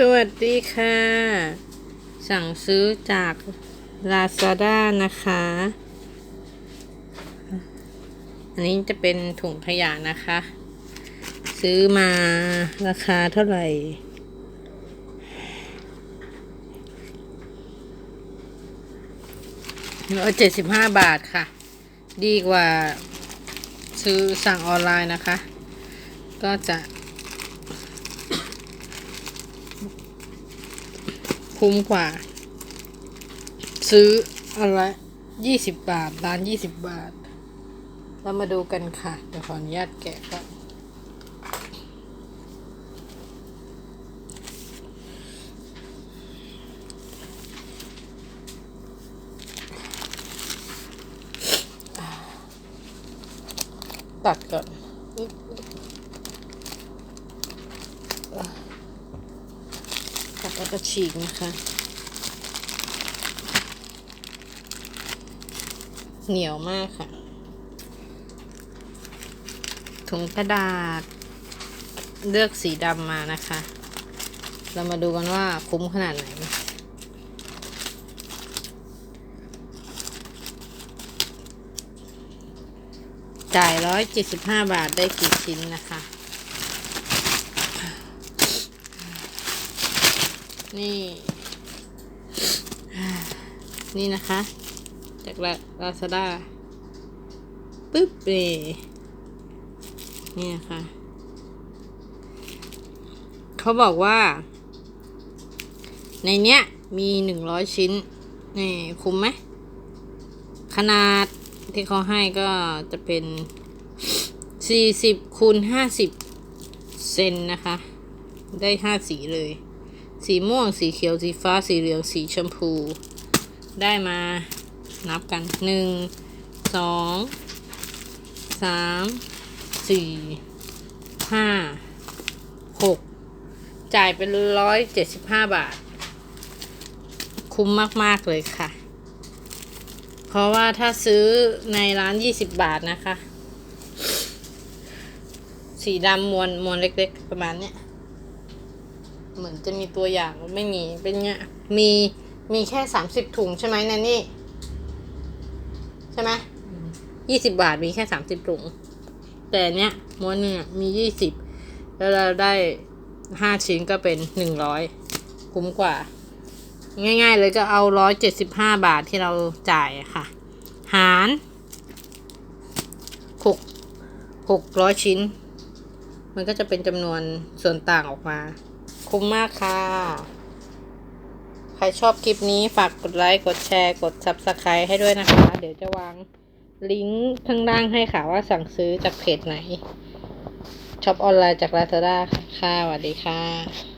สวัสดีค่ะ สั่งซื้อจาก Lazada นะคะ อันนี้จะเป็นถุงขยะนะคะ ซื้อมาราคาเท่าไหร่ ร้อยเจ็ดสิบห้าบาทค่ะ ดีกว่าซื้อสั่งออนไลน์นะคะ ก็จะ คุ้มกว่า ซื้ออะไรยี่สิบบาท ร้านยี่สิบบาท เรามาดูกันค่ะ เดี๋ยวขออนุญาตแกะก่อนตัดก่อน กัดแล้วก็ฉีกนะคะเหนียวมากค่ะ ถุงกระดาษ เลือกสีดำมานะคะ เรามาดูกันว่าคุ้มขนาดไหน จ่ายร้อยเจ็ดสิบห้าบาทได้กี่ชิ้นนะคะ นี่ นี่นะคะ จากลาซาด้าปึ๊บเอนี่นะคะ เขาบอกว่า ในเนี้ยมีหนึ่งร้อยชิ้น นี่คุ้มไหม ขนาดที่เขาให้ก็จะเป็นสี่สิบคูณห้าสิบเซนนะคะ ได้ห้าสีเลย สีม่วง สีเขียว สีฟ้า สีเหลือง สีชมพู ได้มานับกันหนึ่งสองสามสี่ห้าหกจ่ายเป็นร้อยเจ็ดสิบห้าบาท คุ้มมาก ๆ เลยค่ะ เพราะว่าถ้าซื้อในร้านยี่สิบบาทนะคะ สีดำมวนมวนเล็ก ๆ ประมาณเนี้ย เหมือนจะมีตัวอย่างไม่มีเป็นเงี้ยมีมีแค่สามสิบถุงใช่ไหมนันนี่ ใช่ไหมยี่สิบบาทมีแค่สามสิบถุง แต่เนี้ยม้วนหนึ่งอะมียี่สิบแล้วเราได้ห้าชิ้นก็เป็นหนึ่งร้อยคุ้มกว่า ง่ายๆเลยก็เอาร้อยเจ็ดสิบห้าบาทที่เราจ่ายค่ะ หารหกหกร้อยชิ้น มันก็จะเป็นจำนวนส่วนต่างออกมา คุ้มมากค่ะ ใครชอบคลิปนี้ฝากกดไลค์ กดแชร์ กด subscribe ให้ด้วยนะคะ เดี๋ยวจะวางลิงก์ข้างล่างให้ค่ะว่าสั่งซื้อจากเพจไหนช็อปออนไลน์จาก Lazada ค่ะสวัสดีค่ะ